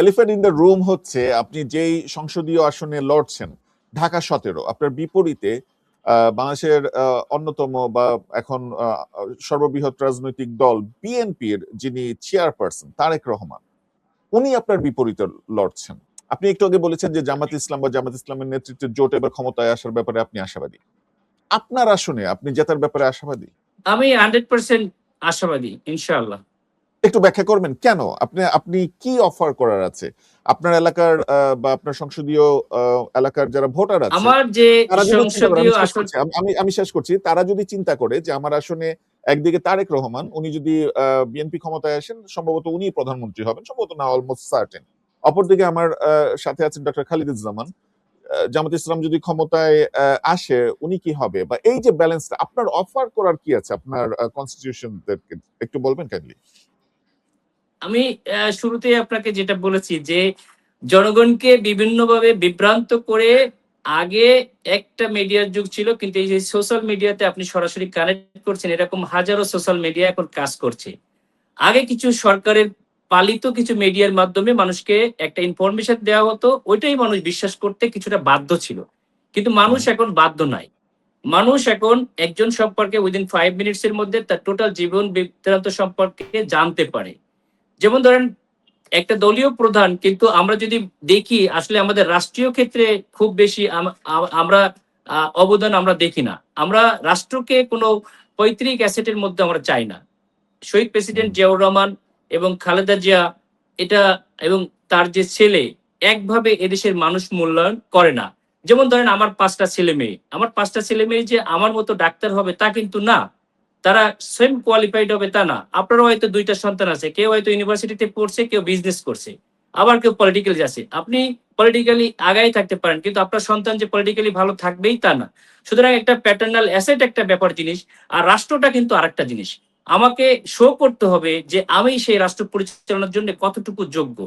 Elephant in the room হচ্ছে আপনি যেই সংসদীয় আসনে লড়ছেন, ঢাকা সতেরো, আপনার বিপরীতে বাংলাদেশের অন্যতম বা এখন সর্ববৃহৎ রাজনৈতিক দল বিএনপির যিনি চেয়ারপারসন তারেক রহমান, উনি আপনার বিপরীতে লড়ছেন। আপনি একটু আগে বলেছেন যে জামাত ইসলাম বা জামাত ইসলামের নেতৃত্বে জোট এবার ক্ষমতায় আসার ব্যাপারে আপনি আশাবাদী। আপনার আসনে আপনি জেতার ব্যাপারে আশাবাদী? আমি হান্ড্রেড পার্সেন্ট আশাবাদী, ইনশাআল্লাহ। একটু ব্যাখ্যা করবেন? কেন? আপনি আপনি কি অফার করার আছে? আপনার এলাকার বা আপনার সংসদীয় এলাকার যারা ভোটার আছে আমার যে আমি আমি- শেষ করছি। তারা যদি চিন্তা করে যে আমার আসনে একদিকে তারেক রহমান উনি যদি বিএনপি ক্ষমতায় আসেন সম্ভবত উনি প্রধানমন্ত্রী হবেন সম্ভবত না অলমোস্ট সার্টেন অপরদিকে আমার সাথে আছেন ডক্টর খালিদুজ্জামান জামাত ইসলাম যদি ক্ষমতায় আসে উনি কি হবে? বা এই যে ব্যালেন্সটা আপনার অফার করার কি আছে? আপনার কনস্টিটিউশন একটু বলবেন কাইন্ডলি আমি শুরুতে আপনাকে যেটা বলেছি যে জনগণকে বিভিন্নভাবে বিভ্রান্ত করে আগে একটা মিডিয়ার যুগ ছিল কিন্তু এই যে সোশ্যাল মিডিয়াতে আপনি সরাসরি কানেক্ট করছেন এরকম হাজারো সোশ্যাল মিডিয়া এখন কাজ করছে। আগে কিছু সরকারের পালিত কিছু মিডিয়ার মাধ্যমে মানুষকে একটা ইনফরমেশন দেওয়া হতো ওইটাই মানুষ বিশ্বাস করতে কিছুটা বাধ্য ছিল। কিন্তু মানুষ এখন বাধ্য নাই। মানুষ এখন একজন সম্পর্কে উইদিন ফাইভ মিনিটস এর মধ্যে তার টোটাল জীবন বৃত্তান্ত সম্পর্কে জানতে পারে। যেমন ধরেন একটা দলীয় প্রধান কিন্তু আমরা যদি দেখি আসলে আমাদের রাষ্ট্রীয় ক্ষেত্রে খুব বেশি আম- আম- আমরা অবদান আমরা দেখি না। আমরা রাষ্ট্রকে কোনো পৈতৃক অ্যাসেটের মধ্যে আমরা চাই না। শহীদ প্রেসিডেন্ট জিয়াউর রহমান এবং খালেদা জিয়া এটা এবং তার যে ছেলে একভাবে এদেশের মানুষ মূল্যায়ন করে না। যেমন ধরেন আমার পাঁচটা ছেলে মেয়ে। আমার পাঁচটা ছেলে মেয়ে যে আমার মতো ডাক্তার হবে তা কিন্তু না। তারা সেম কোয়ালিফাইড হবে তা না। আপনারও হয়তো দুইটা সন্তান আছে, কেউ হয়তো ইউনিভার্সিটিতে পড়ছে, কেউ বিজনেস করছে, আবার কেউ পলিটিক্যাল আছে আপনি পলিটিক্যালি আগাই থাকতে পারেন, কিন্তু আপনার সন্তান যে পলিটিক্যালি ভালো থাকবেই তা না। সুতরাং একটা প্যাটার্নাল অ্যাসেট একটা ব্যাপার জিনিস, আর রাষ্ট্রটা কিন্তু আরেকটা জিনিস। আমাকে শো করতে হবে যে আমি সেই রাষ্ট্র পরিচালনার জন্য কতটুকু যোগ্য।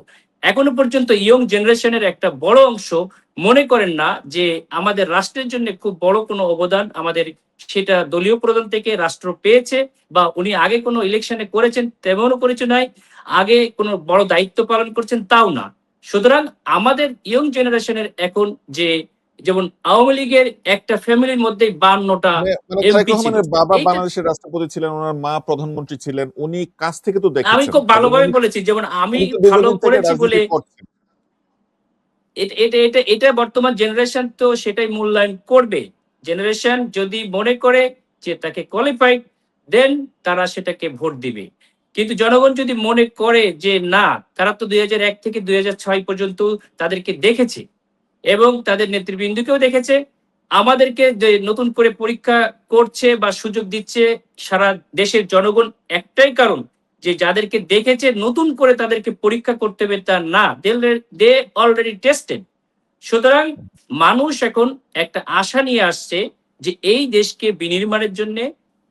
এখনও পর্যন্ত ইয়ং জেনারেশনের একটা বড় অংশ মনে করেন না যে আমাদের রাষ্ট্রের জন্য খুব বড় কোনো অবদান আমাদের সেটা দলীয় প্রধান থেকে রাষ্ট্র পেয়েছে বা উনি আগে কোনো ইলেকশনে করেছেন তেমনও করেছে নাই, আগে কোনো বড় দায়িত্ব পালন করছেন তাও না। সুতরাং আমাদের ইয়ং জেনারেশনের এখন যে যেমন আওয়ামী লীগের একটা ফ্যামিলির মধ্যে বান্নটা মানে বাবা বাংলাদেশের রাষ্ট্রপতি ছিলেন ওনার মা প্রধানমন্ত্রী ছিলেন উনি কাছ থেকে তো দেখেছেন। আমি খুব ভালোভাবে বলেছি যেমন আমি ভালো করেছি বলে এটা এটা এটা বর্তমান জেনারেশন তো সেটাই মূল্যায়ন করবে। জেনারেশন যদি মনে করে যে তাকে কোয়ালিফাইড দেন তারা সেটাকে ভোট দিবে। কিন্তু জনগণ যদি মনে করে যে না তারা তো দুই এক থেকে দুই হাজার ছয় পর্যন্ত তাদেরকে দেখেছে। এবং তাদের নেতৃবৃন্দকেও দেখেছে। আমাদেরকে যে নতুন করে পরীক্ষা করছে বা সুযোগ দিচ্ছে সারা দেশের জনগণ, একটাই কারণ যে যাদেরকে দেখেছে নতুন করে তাদেরকে পরীক্ষা করতে হবে তা না। দে অলরেডি টেস্টেড সুতরাং মানুষ এখন একটা আশা নিয়ে আসছে যে এই দেশকে বিনির্মাণের জন্য,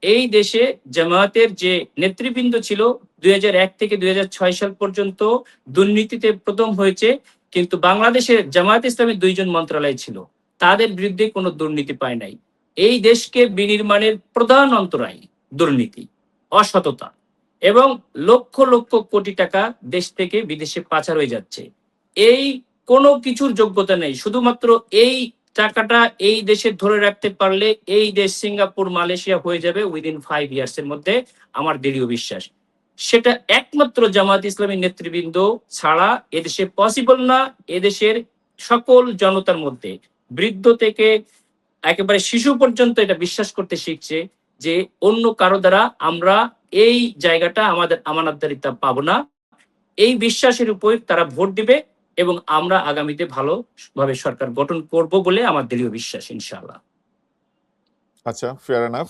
এই দেশে জামায়াতের যে নেতৃবৃন্দ ছিল, দুই থেকে দুই হাজার ছয় সাল পর্যন্ত দুর্নীতিতে প্রথম হয়েছে কিন্তু বাংলাদেশের জামায়াত ইসলামের দুইজন মন্ত্রণালয় ছিল। তাদের বিরুদ্ধে কোনো দুর্নীতি পায় নাই। এই দেশকে বিনির্মাণের প্রধান অন্তরায় দুর্নীতি, অসততা এবং লক্ষ লক্ষ কোটি টাকা দেশ থেকে বিদেশে পাচার হয়ে যাচ্ছে। এই কোনো কিছুর যোগ্যতা নেই। শুধুমাত্র এই টাকাটা এই দেশে ধরে রাখতে পারলে এই দেশ সিঙ্গাপুর, মালয়েশিয়া হয়ে যাবে উইদিন ফাইভ ইয়ার্স এর মধ্যে, আমার দৃঢ় বিশ্বাস। সেটা একমাত্র জামাত ইসলামী নেতৃবৃন্দ ছাড়া এদেশে পসিবল না, এদেশের সকল জনতার মধ্যে। বৃদ্ধ থেকে একেবারে শিশু পর্যন্ত এটা বিশ্বাস করতে শিখছে যে অন্য কারও দ্বারা আমরা এই জায়গাটা আমাদের আমানতদারিতা পাবো না। এই বিশ্বাসের উপর তারা ভোট দিবে এবং আমরা আগামীতে ভালোভাবে সরকার গঠন করব বলে আমার দৃঢ় বিশ্বাস, ইনশাআল্লাহ। আচ্ছা ফেয়ার এনাফ